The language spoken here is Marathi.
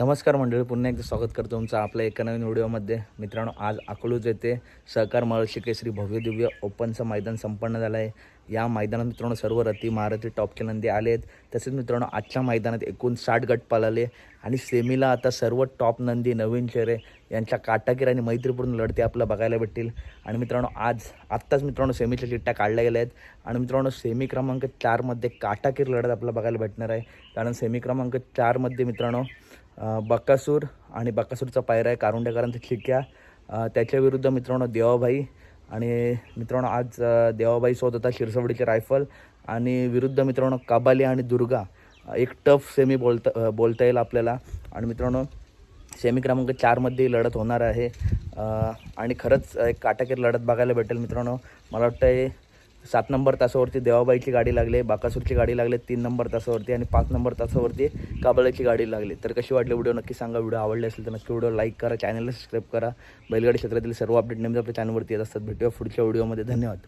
नमस्कार मंडळी पुन्हा एकदा स्वागत करतो तुमचं आपल्या एका नवीन व्हिडिओमध्ये. मित्रांनो आज अकलूज येथे सहकार महर्षी केसरी भव्यदिव्य ओपनचं मैदान संपन्न झालं आहे. या मैदानात मित्रांनो सर्व रती महारथी टॉपचे नंदी आले आहेत. तसेच मित्रांनो आजच्या मैदानात एकूण साठ गट पळाले आणि सेमीला आता सर्व टॉप नंदी नवीन चेहरे यांच्या काटाकीर आणि मैत्रीपूर्ण लढते आपल्याला बघायला भेटतील. आणि मित्रांनो आज आत्ताच मित्रांनो सेमीच्या चिट्ट्या काढल्या गेल्या आहेत. आणि मित्रांनो सेमी क्रमांक चारमध्ये काटाकीर लढत आपल्याला बघायला भेटणार आहे. कारण सेमी क्रमांक चारमध्ये मित्रांनो बक्कासूर आणि बक्कासूरचा पायरा आहे कारुंडेकरांचा चिक्या त्याच्याविरुद्ध त्याच्या विरुद्ध मित्रांनो देवाभाई आणि मित्रांनो आज देवाबाई सोबत होता शिरसवडीचे रायफल आणि विरुद्ध मित्रांनो काबाली आणि दुर्गा. एक टफ सेमी बोलता बोलता येईल आपल्याला. आणि मित्रांनो सेमी क्रमांक चारमध्ये लढत होणार आहे. आणि खरंच एक काटाकीर लढत बघायला भेटेल मित्रांनो. मला वाटतं सात नंबर तासावरती देवाबाईची गाडी लागली बाकासूरची गाडी लागली तीन नंबर तासावरती आणि पाच नंबर तासावरती काबळाची गाडी लागली. तर कशी वाटली व्हिडिओ? नक्की सांगा. व्हिडिओ आवडले असेल तर नक्की व्हिडिओ लाईक करा चॅनलला सबस्क्राईब करा. बैलगाडी क्षेत्रातील सर्व अपडेट नेहमी आपल्या चॅनलवरती येत असतात. भेटूया पुढच्या व्हिडिओमध्ये धन्यवाद.